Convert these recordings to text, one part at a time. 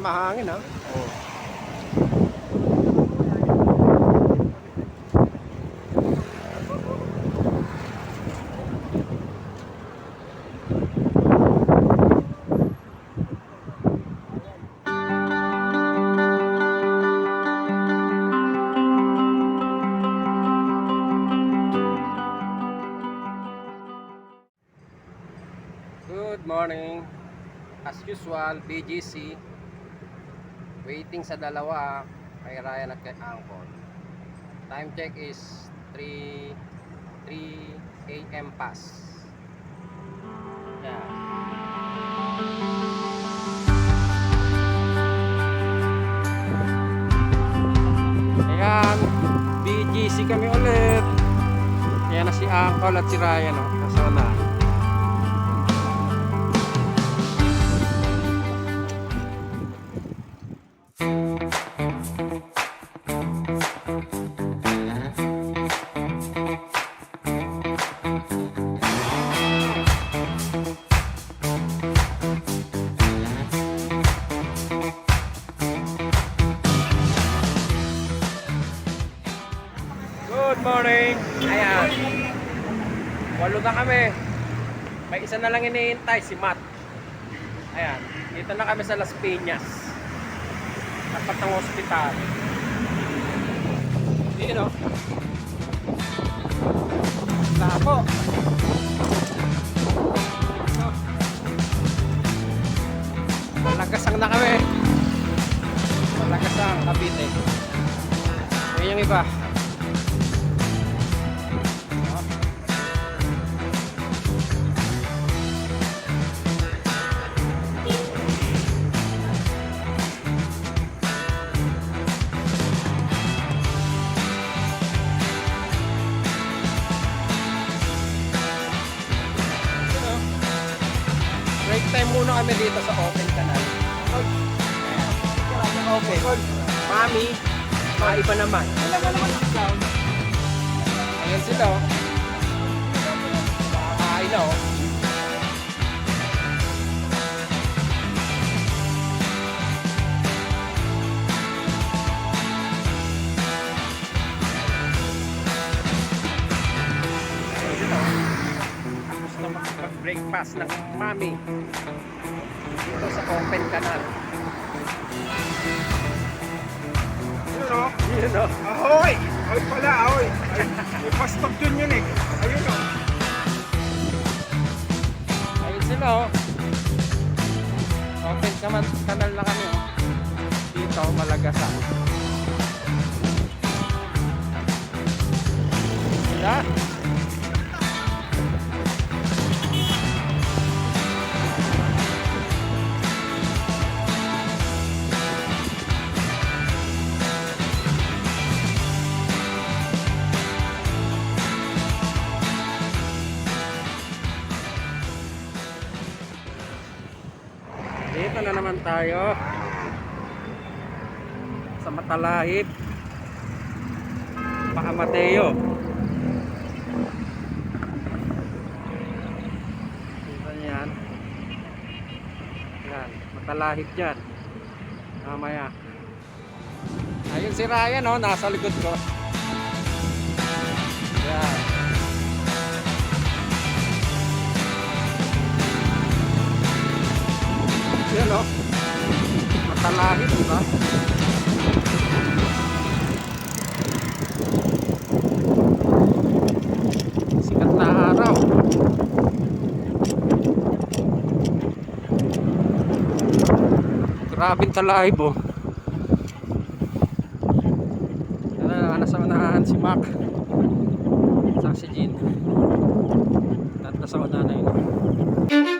mahangin ha. Good morning. As usual, BGC. Waiting sa dalawa kay Ryan at kay Angkol. Time check is 3 3 a.m. pass. Yeah. Ayan, BGC kami ulit. Ayan na si Angkol at si Ryan. Oh. Nasa na. Ayan. Walo na kami. May isa na lang iniintay, si Matt. Ayan. Dito na kami sa Las Piñas. Tapat ng hospital. Dito. Labo. Malagasang na kami. Malagasang, Cavite. Ayan yung iba. Break time muna kami dito sa open canal. Okay. Mami, maiba naman. Ayan sila. Ay na oh. Mag-breakfast ng mami dito sa open canal. Yun o. Yun oh. Ahoy! Ahoy pala, ahoy! Ay, may pastok dun yun eh. Ayun o. Ayun sila oh. Open naman kanal na kami oh. Dito Malagasan. Sila. Dito tayo. Sa Matalahit. Pakamateo Dito yan? Yan, Matalahit dyan Mamaya. Ayun si Ryan oh, nasa likod ko. Yan. Yan o. Matalahit, di ba? Sikat na araw. Grabing talahib oh. Nasa unahan si Mac. Saka si Jean. Nasa unahan na yun.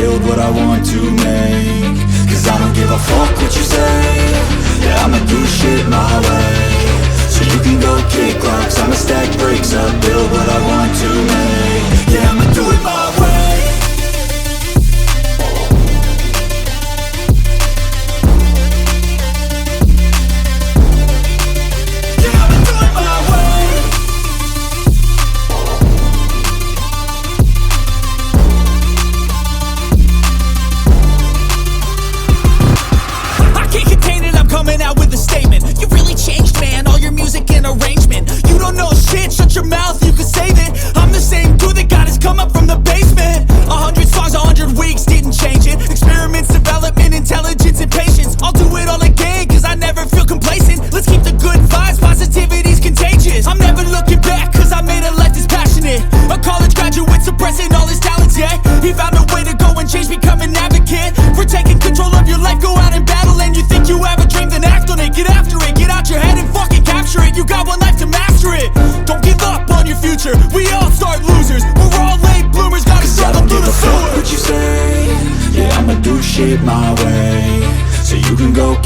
build what I want to make. Cause I don't give a fuck what you say. Yeah, I'ma do shit my way.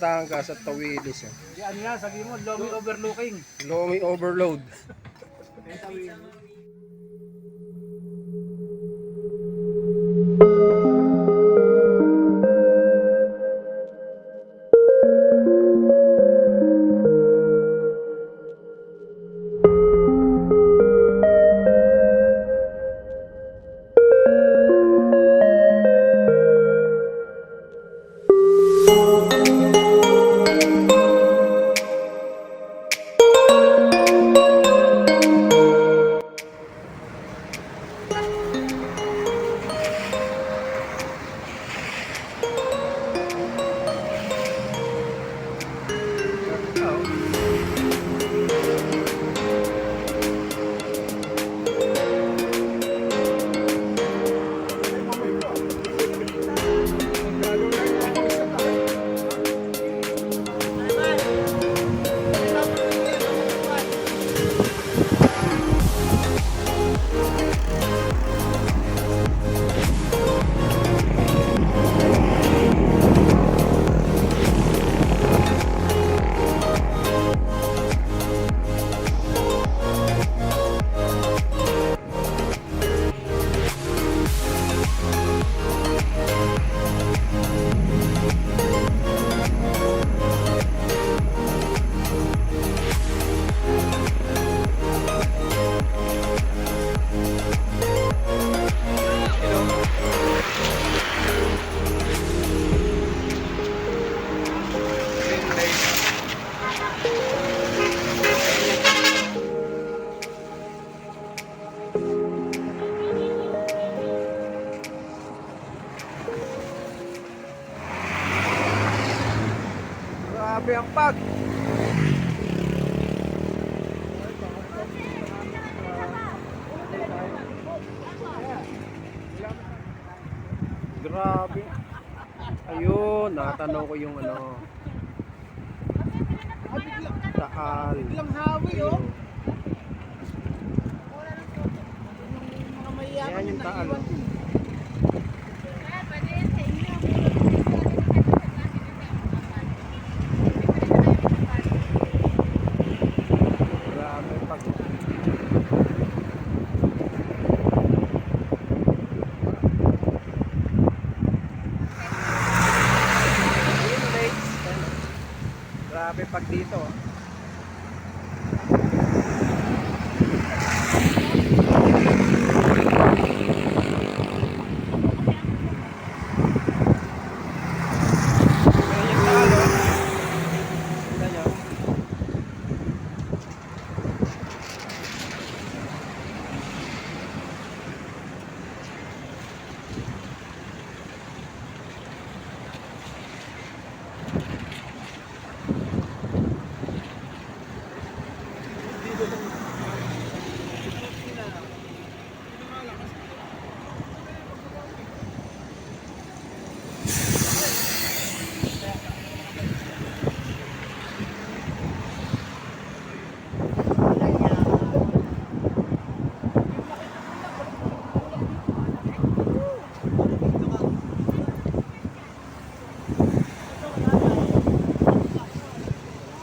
Batangas at Tawilis. Eh. Yan yan, sabi mo, Lomi overlooking. Lomi overload. Grabe ang pag. Grabe. Ayun, natanong ko yung ano. Taal. Biglang hawi, oh. Dito. oh. Ayan yung talo. Tignan nyo.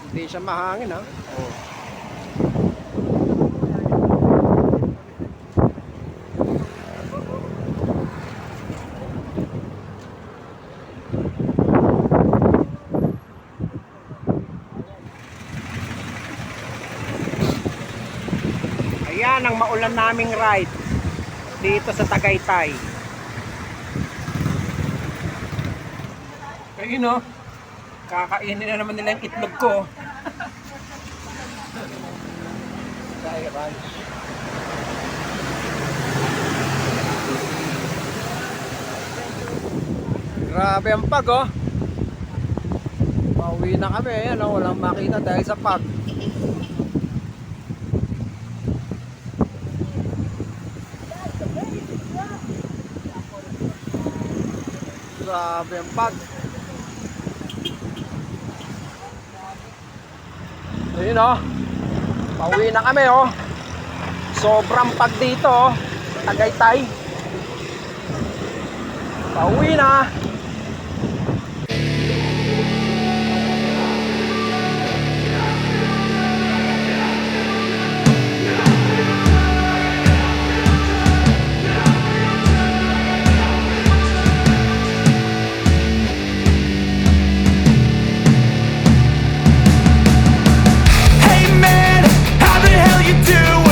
Hindi siya mahangin ha. Oh. Ayan ang maulan naming ride dito sa Tagaytay. Ayun no. Kakainin na naman nila yung itlog ko. Ba? Grabe ang pag oh. Pauwi na kami, ayan oh, walang makita dahil sa pag. Grabe ang pag. Ayun oh. Pauwi na kami oh. Sobrang pag dito oh. Tagaytay. Pauwi na. Hey man, how the hell you do?